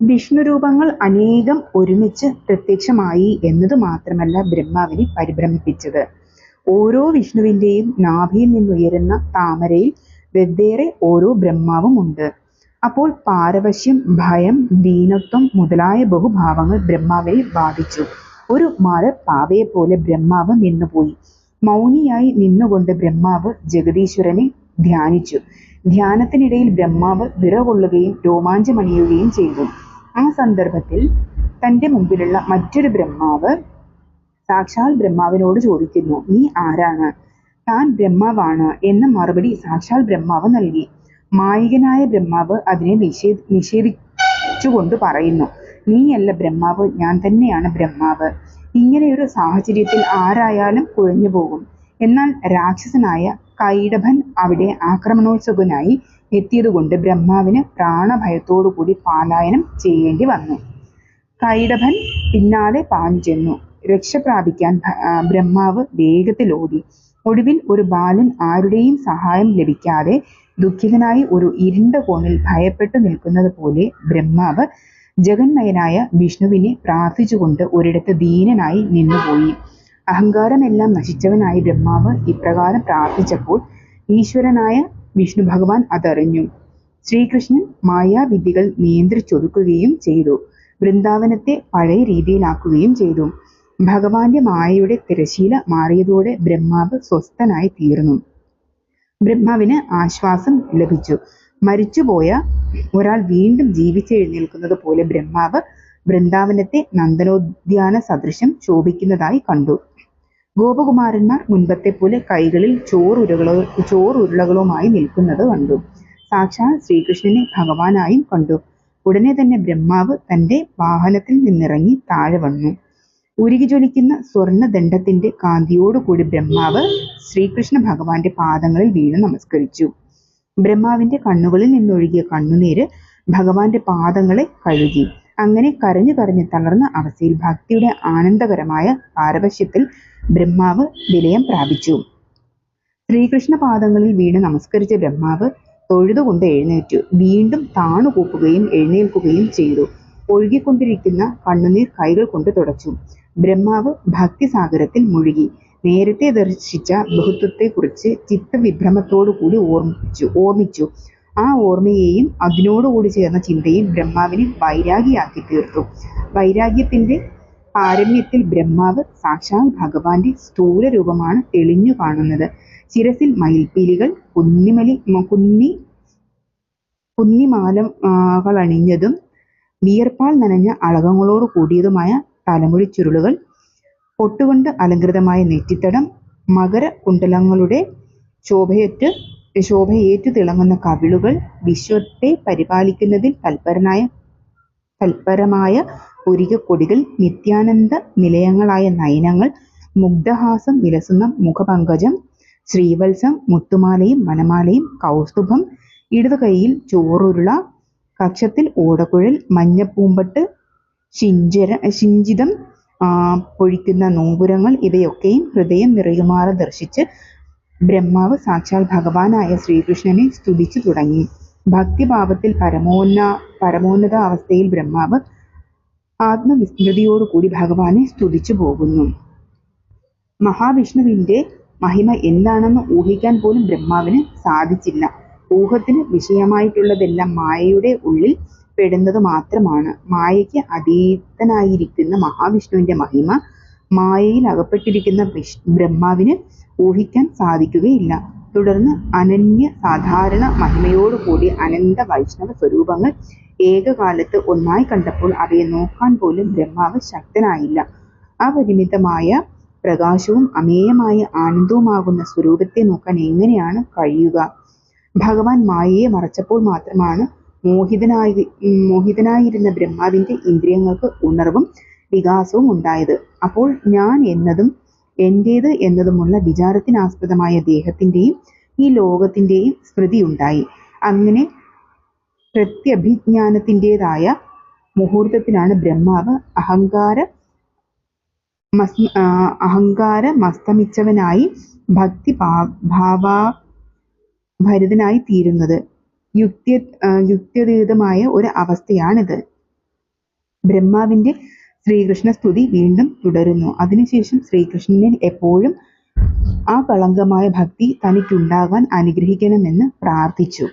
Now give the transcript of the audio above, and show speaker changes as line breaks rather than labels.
വിഷ്ണുരൂപങ്ങൾ അനേകം ഒരുമിച്ച് പ്രത്യക്ഷമായി എന്നത് മാത്രമല്ല ബ്രഹ്മാവിനെ പരിഭ്രമിപ്പിച്ചത്. ഓരോ വിഷ്ണുവിന്റെയും നാഭിയിൽ നിന്നുയരുന്ന താമരയിൽ വെവ്വേറെ ഓരോ ബ്രഹ്മാവും ഉണ്ട്. അപ്പോൾ പാരവശ്യം, ഭയം, ദീനത്വം മുതലായ ബഹുഭാവങ്ങൾ ബ്രഹ്മാവിനെ ബാധിച്ചു. ഒരു മാല പാവയെ പോലെ ബ്രഹ്മാവ് നിന്നുപോയി. മൗനിയായി നിന്നുകൊണ്ട് ബ്രഹ്മാവ് ജഗദീശ്വരനെ ധ്യാനിച്ചു. ധ്യാനത്തിനിടയിൽ ബ്രഹ്മാവ് വിറകൊള്ളുകയും രോമാഞ്ചമണിയുകയും ചെയ്തു. ആ സന്ദർഭത്തിൽ തന്റെ മുമ്പിലുള്ള മറ്റൊരു ബ്രഹ്മാവ് സാക്ഷാൽ ബ്രഹ്മാവിനോട് ചോദിക്കുന്നു "നീ ആരാണ്? " "താൻ ബ്രഹ്മാവാണ്" എന്ന മറുപടി സാക്ഷാൽ ബ്രഹ്മാവ് നൽകി. മായികനായ ബ്രഹ്മാവ് അതിനെ നിഷേ നിഷേധിച്ചുകൊണ്ട് പറയുന്നു "നീയല്ല ബ്രഹ്മാവ് ഞാൻ തന്നെയാണ് ബ്രഹ്മാവ്. " ഇങ്ങനെയൊരു സാഹചര്യത്തിൽ ആരായാലും കുഴഞ്ഞുപോകും. എന്നാൽ രാക്ഷസനായ കൈടഭൻ അവിടെ ആക്രമണോത്സുകനായി എത്തിയതുകൊണ്ട് ബ്രഹ്മാവിന് പ്രാണഭയത്തോടുകൂടി ചെയ്യേണ്ടി വന്നു കൈടഭൻ പിന്നാലെ പാഞ്ഞുചെന്നു. രക്ഷ പ്രാപിക്കാൻ ബ്രഹ്മാവ് വേഗത്തിൽ ഓടി. ഒടുവിൽ ഒരു ബാലൻ ആരുടെയും സഹായം ലഭിക്കാതെ ദുഃഖിതനായി ഒരു ഇരുണ്ട കോണിൽ ഭയപ്പെട്ടു നിൽക്കുന്നത് പോലെ ബ്രഹ്മാവ് ജഗന്മയനായ വിഷ്ണുവിനെ പ്രാർത്ഥിച്ചുകൊണ്ട് ഒരിടത്ത് ദീനനായി നിന്നുപോയി. അഹങ്കാരമെല്ലാം നശിച്ചവനായ ബ്രഹ്മാവ് ഇപ്രകാരം പ്രാർത്ഥിച്ചപ്പോൾ ഈശ്വരനായ വിഷ്ണു ഭഗവാൻ അതറിഞ്ഞു. ശ്രീകൃഷ്ണൻ മായാവിദ്യകൾ നിയന്ത്രിച്ചൊതുക്കുകയും ചെയ്തു. വൃന്ദാവനത്തെ പഴയ രീതിയിലാക്കുകയും ചെയ്തു. ഭഗവാന്റെ മായയുടെ തിരശീല മാറിയതോടെ ബ്രഹ്മാവ് സ്വസ്ഥനായി തീർന്നു ബ്രഹ്മാവിന് ആശ്വാസം ലഭിച്ചു. മരിച്ചുപോയ ഒരാൾ വീണ്ടും ജീവിച്ചെഴുന്നേൽക്കുന്നതുപോലെ ബ്രഹ്മാവ് വൃന്ദാവനത്തെ നന്ദനോദ്യാന സദൃശം ശോഭിക്കുന്നതായി കണ്ടു. ഗോപകുമാരന്മാർ മുൻപത്തെപ്പോലെ കൈകളിൽ ചോറുരുളകളുമായി നിൽക്കുന്നത് കണ്ടു. സാക്ഷാൽ ശ്രീകൃഷ്ണനെ ഭഗവാനായും കണ്ടു. ഉടനെ തന്നെ ബ്രഹ്മാവ് തന്റെ വാഹനത്തിൽ നിന്നിറങ്ങി താഴെ വന്നു. ഉരുകി ഉരുകിജ്വലിക്കുന്ന സ്വർണദണ്ഡത്തിന്റെ കാന്തിയോടുകൂടി ബ്രഹ്മാവ് ശ്രീകൃഷ്ണ ഭഗവാന്റെ പാദങ്ങളിൽ വീണ് നമസ്കരിച്ചു. ബ്രഹ്മാവിന്റെ കണ്ണുകളിൽ നിന്നൊഴുകിയ കണ്ണുനീര് ഭഗവാന്റെ പാദങ്ങളെ കഴുകി. അങ്ങനെ കരഞ്ഞു കരഞ്ഞു തളർന്ന അവസ്ഥയിൽ ഭക്തിയുടെ ആനന്ദകരമായ പാരവശ്യത്തിൽ ബ്രഹ്മാവ് വിലയം പ്രാപിച്ചു. ശ്രീകൃഷ്ണ പാദങ്ങളിൽ വീണ് നമസ്കരിച്ച ബ്രഹ്മാവ് തൊഴുതുകൊണ്ട് എഴുന്നേറ്റു. വീണ്ടും താണുകൂപ്പുകയും എഴുന്നേൽക്കുകയും ചെയ്തു. ഒഴുകിക്കൊണ്ടിരിക്കുന്ന കണ്ണുനീർ കൈകൾ കൊണ്ട് തുടച്ചു. ബ്രഹ്മാവ് ഭക്തിസാഗരത്തിൽ മുഴുകി. നേരത്തെ ദർശിച്ച ബഹുത്വത്തെക്കുറിച്ച് ചിത്തവിഭ്രമത്തോടുകൂടി ഓർമ്മിച്ചു. ഓർമ്മിച്ചു ആ ഓർമ്മയെയും അതിനോടുകൂടി ചേർന്ന ചിന്തയും ബ്രഹ്മാവിനെ വൈരാഗിയാക്കി തീർത്തു വൈരാഗ്യത്തിന്റെ പാരമ്യത്തിൽ ബ്രഹ്മാവ് സാക്ഷാൽ ഭഗവാന്റെ സ്ഥൂല രൂപമാണ് തെളിഞ്ഞു കാണുന്നത്. ശിരസിൽ മയിൽപ്പീലികൾ, കുന്നിമലി കുന്നി കുന്നിമാലകൾ അണിഞ്ഞതും വിയർപ്പാൽ നനഞ്ഞ അളകങ്ങളോട് കൂടിയതുമായ തലമുടി ചുരുളുകൾ പൊട്ടുകൊണ്ട് അലങ്കൃതമായ നെറ്റിത്തടം, മകര കുണ്ടലങ്ങളുടെ ശോഭയറ്റ് ശോഭയേറ്റു തിളങ്ങുന്ന കവിളുകൾ, വിശ്വത്തെ പരിപാലിക്കുന്നതിൽ തല്പരമായ പുരികക്കൊടികൾ, നിത്യാനന്ദനിലയങ്ങളായ നയനങ്ങൾ, മുഗ്ധഹാസം വിലസുന്ന മുഖപങ്കജം, ശ്രീവത്സം, മുത്തുമാലയും മനമാലയും കൗസ്തുഭം, ഇടതുകൈയിൽ ചോറുരുള, കക്ഷത്തിൽ ഓടക്കുഴൽ, മഞ്ഞപ്പൂമ്പട്ട്, ശിഞ്ചര ശിഞ്ചിതം പൊഴിക്കുന്ന നോമ്പുരങ്ങൾ ഇവയൊക്കെയും ഹൃദയം നിറയുമാറെ ദർശിച്ച് ബ്രഹ്മാവ് സാക്ഷാൽ ഭഗവാനായ ശ്രീകൃഷ്ണനെ സ്തുതിച്ചു തുടങ്ങി. ഭക്തിഭാവത്തിൽ പരമോന്ന പരമോന്നത അവസ്ഥയിൽ ബ്രഹ്മാവ് ആത്മവിസ്മൃതിയോടുകൂടി ഭഗവാനെ സ്തുതിച്ചു പോകുന്നു മഹാവിഷ്ണുവിന്റെ മഹിമ എന്താണെന്ന് ഊഹിക്കാൻ പോലും ബ്രഹ്മാവിന് സാധിച്ചില്ല. ഊഹത്തിന് വിഷയമായിട്ടുള്ളതെല്ലാം മായയുടെ ഉള്ളിൽ പെടുന്നത് മാത്രമാണ് മായയ്ക്ക് അതീതനായിരിക്കുന്ന മഹാവിഷ്ണുവിന്റെ മഹിമ മായയിൽ അകപ്പെട്ടിരിക്കുന്ന ബ്രഹ്മാവിന് ഊഹിക്കാൻ സാധിക്കുകയില്ല. തുടർന്ന് അനന്യ സാധാരണ മഹിമയോടുകൂടി അനന്ത വൈഷ്ണവ സ്വരൂപങ്ങൾ ഏകകാലത്ത് ഒന്നായി കണ്ടപ്പോൾ അവയെ നോക്കാൻ പോലും ബ്രഹ്മാവ് ശക്തനായില്ല. അപരിമിതമായ പ്രകാശവും അമേയമായ ആനന്ദവുമാകുന്ന സ്വരൂപത്തെ നോക്കാൻ എങ്ങനെയാണ് കഴിയുക? ഭഗവാൻ മായയെ മറച്ചപ്പോൾ മാത്രമാണ് മോഹിതനായി മോഹിതനായിരുന്ന ബ്രഹ്മാവിന്റെ ഇന്ദ്രിയങ്ങൾക്ക് ഉണർവും വികാസവും ഉണ്ടായത്. അപ്പോൾ ഞാൻ എന്നതും എന്റേത് എന്നതുമുള്ള വിചാരത്തിനാസ്പദമായ ദേഹത്തിന്റെയും ഈ ലോകത്തിന്റെയും സ്മൃതി ഉണ്ടായി അങ്ങനെ പ്രത്യഭിജ്ഞാനത്തിന്റേതായ മുഹൂർത്തത്തിലാണ് ബ്രഹ്മാവ് അഹങ്കാര മസ് അഹങ്കാര മസ്തമിച്ചവനായി ഭക്തി ഭാവാഭരിതനായി തീരുന്നത്. യുക്തി യുക്തിയതീതമായ ഒരു അവസ്ഥയാണിത്. ബ്രഹ്മാവിന്റെ ശ്രീകൃഷ്ണ സ്തുതി വീണ്ടും തുടരുന്നു. അതിനുശേഷം ശ്രീകൃഷ്ണനിൽ എപ്പോഴും ആ കളങ്കമായ ഭക്തി തനിക്കുണ്ടാകാൻ അനുഗ്രഹിക്കണമെന്ന് പ്രാർത്ഥിച്ചു.